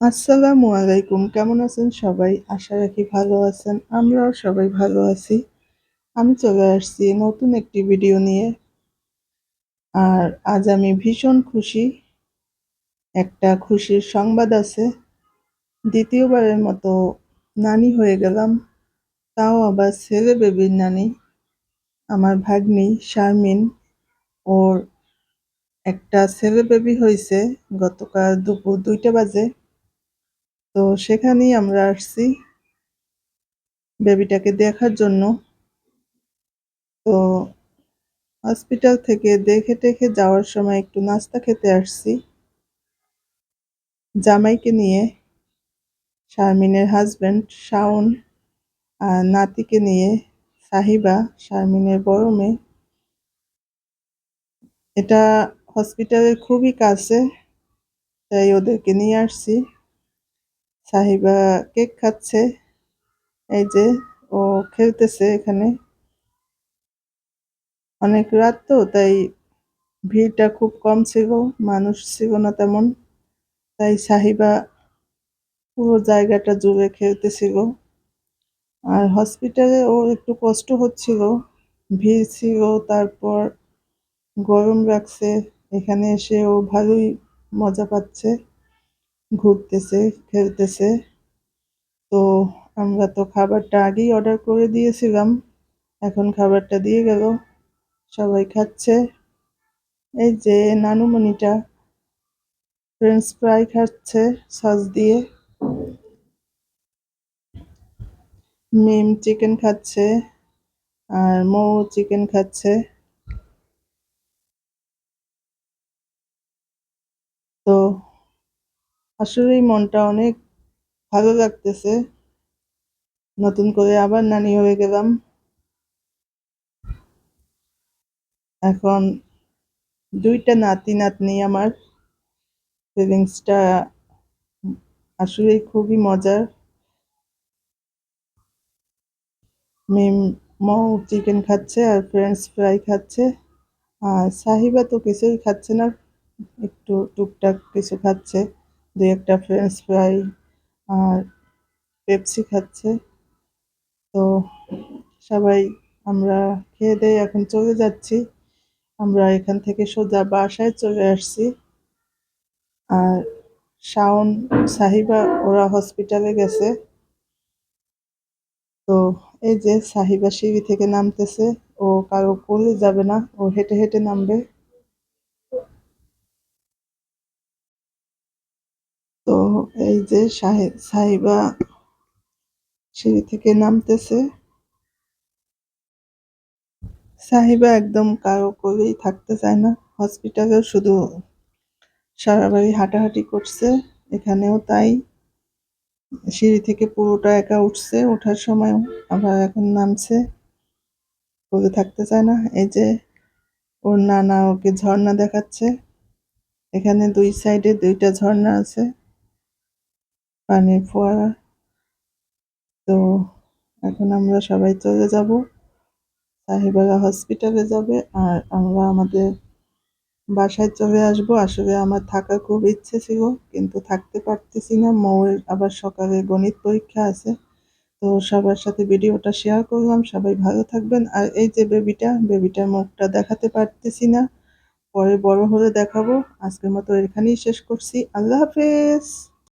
আসসালামু আলাইকুম, কেমন আছেন সবাই? আশা রাখি ভালো আছেন, আমরাও সবাই ভালো আছি। আমি চলে আসছি নতুন একটি ভিডিও নিয়ে। আর আজ আমি ভীষণ খুশি। একটা খুশির সংবাদ আছে। দ্বিতীয়বারের মতো নানি হয়ে গেলাম। তাও আবার ছেলে বেবির নানি। আমার ভাগ্নি শারমিন। ওর একটা ছেলে বেবি হয়েছে গতকাল দুপুর দুইটা বাজে। তো সেখানেই আমরা আসছি বেবিটাকে দেখার জন্য। তো হসপিটাল থেকে দেখে টেখে যাওয়ার সময় একটু নাস্তা খেতে আসছি। জামাইকে নিয়ে শারমিনের হাজব্যান্ড শাওন আর নাতিকে নিয়ে সাহিবা, শারমিনের বড় মেয়ে। এটা হসপিটালের খুবই কাছে, তাই ওদেরকে নিয়ে আসছি। সাহিবা কেক খাচ্ছে। এই যে ও খেলতেছে এখানে। অনেক রাত তো, তাই ভিড়টা খুব কম ছিল, মানুষ ছিল না তেমন। তাই সাহিবা পুরো জায়গাটা জুড়ে খেলতেছিল। আর হসপিটালে ও একটু কষ্ট হচ্ছিল, ভিড় ছিল, তারপর গরম রাখছে এখানে এসে ও ভালোই মজা পাচ্ছে। ঘুরতেছে, খেলতেছে। তো আমরা তো খাবারটা আগেই অর্ডার করে দিয়েছিলাম। এখন খাবারটা দিয়ে গেল। সবাই খাচ্ছে। এই যে নানুমণিটা ফ্রেঞ্চ ফ্রাই খাচ্ছে সস দিয়ে। মিম চিকেন খাচ্ছে আর মৌ চিকেন খাচ্ছে। তো আসলেই মনটা অনেক ভালো লাগতেছে। নতুন করে আবার নানি হয়ে গেলাম। এখন দুইটা নাতি, নাতনি আমার। ফিলিংসটা আসলেই খুবই মজার। মিম মৌ চিকেন খাচ্ছে আর ফ্রেঞ্চ ফ্রাই খাচ্ছে। আর সাহিবা তো কিছুই খাচ্ছে না, একটু টুকটাক কিছু খাচ্ছে। দু একটা ফ্রেঞ্চ ফ্রাই আর পেপসি খাচ্ছে। তো সবাই আমরা খেয়ে দিয়ে এখন চলে যাচ্ছি। আমরা এখান থেকে সোজা বাসায় চলে আসছি। আর শাওন, সাহিবা ওরা হসপিটালে গেছে। তো এই যে সাহিবা সিঁড়ি থেকে নামতেছে, ও কারও কোলে যাবে না, ও হেঁটে হেঁটে নামবে তো এই যে সাহিবা সিঁড়ি থেকে নামতেছে। সাহিবা একদম কারও কোলেই থাকতে চায় না। হসপিটালেও শুধু সারা বাড়ি হাঁটাহাঁটি করছে, এখানেও তাই। সিঁড়ি থেকে পুরোটা একা উঠছে, ওঠার সময় আবার এখন নামছে। কোলে থাকতে চায় না। এই যে ওর নানা ওকে ঝর্ণা দেখাচ্ছে। এখানে দুই সাইডে দুইটা ঝর্ণা আছে। পানির ফোয়ারা। তো এখন আমরা সবাই চলে যাব সাহেবারা হসপিটালে যাবে আর আমরা আমাদের বাসায় চলে আসব। আসলে আমার থাকার খুব ইচ্ছে ছিল, কিন্তু থাকতে পারতেছি না। মৌয়ের আবার সকালে গণিত পরীক্ষা আছে, তো সবার সাথে ভিডিওটা শেয়ার করলাম। সবাই ভালো থাকবেন। আর এই যে বেবিটা বেবিটার মুখটা দেখাতে পারতেছি না, পরে বড় হলে দেখাবো। আজকের মতো এখানেই শেষ করছি। আল্লাহ হাফেজ!